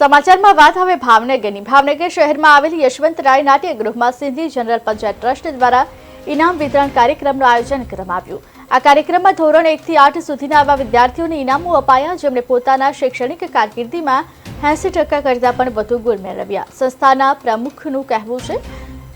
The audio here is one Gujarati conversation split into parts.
સમાચારમાં વાત હવે ભાવનગરની. ભાવનગર શહેરમાં આવેલી યશવંતરાય નાટ્યગૃહમાં સિંધી જનરલ પંચાયત ટ્રસ્ટ દ્વારા ઇનામ વિતરણ કાર્યક્રમનું આયોજન કરવામાં આવ્યું. આ કાર્યક્રમમાં ધોરણ એકથી આઠ સુધીના આવા વિદ્યાર્થીઓને ઇનામો અપાયા, જેમણે પોતાના શૈક્ષણિક કારકિર્દીમાં એંસી ટકા કરતાં પણ વધુ ગુણ મેળવ્યા. સંસ્થાના પ્રમુખનું કહેવું છે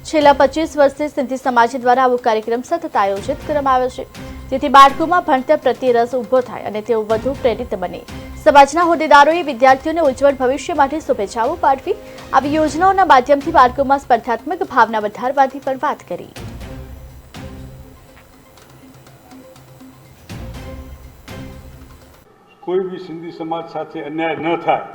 છેલ્લા પચીસ વર્ષથી સિંધી સમાજ દ્વારા આવો કાર્યક્રમ સતત આયોજિત કરવામાં આવ્યો છે. જેથી બાળકોમાં ભણતર પ્રત્યે રસ ઊભો થાય અને તેઓ વધુ પ્રેરિત બને. સમાજના હોદ્દેદારોએ વિદ્યાર્થીઓને ઉજ્જવળ ભવિષ્ય માટે શુભેચ્છાઓ પાઠવી. આવી યોજનાઓના માધ્યમથી બાળકોમાં સ્પર્ધાત્મક ભાવના વધારવાની પણ વાત કરી. કોઈ બી સિંધી સમાજ સાથે અન્યાય ન થાય,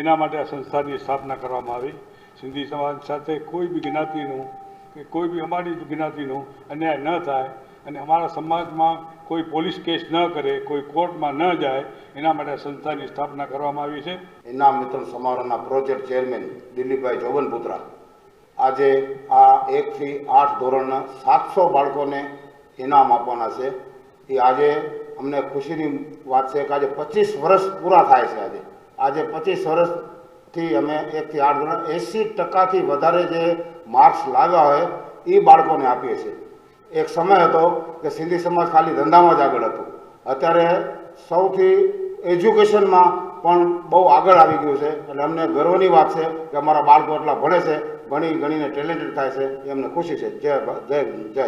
એના માટે આ સંસ્થાની સ્થાપના કરવામાં આવી. સિંધી સમાજ સાથે કોઈ બી જ્ઞાતિનું કે કોઈ બી અમારી જ્ઞાતિનું અન્યાય ન થાય અને અમારા સમાજમાં કોઈ પોલીસ કેસ ન કરે, કોઈ કોર્ટમાં ન જાય, એના માટે સંસ્થાની સ્થાપના કરવામાં આવી છે. ઇનામ વિતરણ સમારોહના પ્રોજેક્ટ ચેરમેન દિલીપભાઈ જોબનપુત્રા આજે આ એકથી આઠ ધોરણના સાતસો બાળકોને ઇનામ આપવાના છે. એ આજે અમને ખુશીની વાત છે કે આજે પચીસ વર્ષ પૂરા થાય છે આજે. આજે પચીસ વર્ષથી અમે એકથી આઠ ધોરણ એંસી ટકાથી વધારે જે માર્ક્સ લાવ્યા હોય એ બાળકોને આપીએ છીએ. એક સમય હતો કે સિંધી સમાજ ખાલી ધંધામાં જ આગળ હતું. અત્યારે સૌથી એજ્યુકેશનમાં પણ બહુ આગળ આવી ગયું છે. એટલે અમને ગર્વની વાત છે કે અમારા બાળકો એટલા ભણે છે, ભણી ગણીને ટેલેન્ટેડ થાય છે એ અમને ખુશી છે. જય જય જય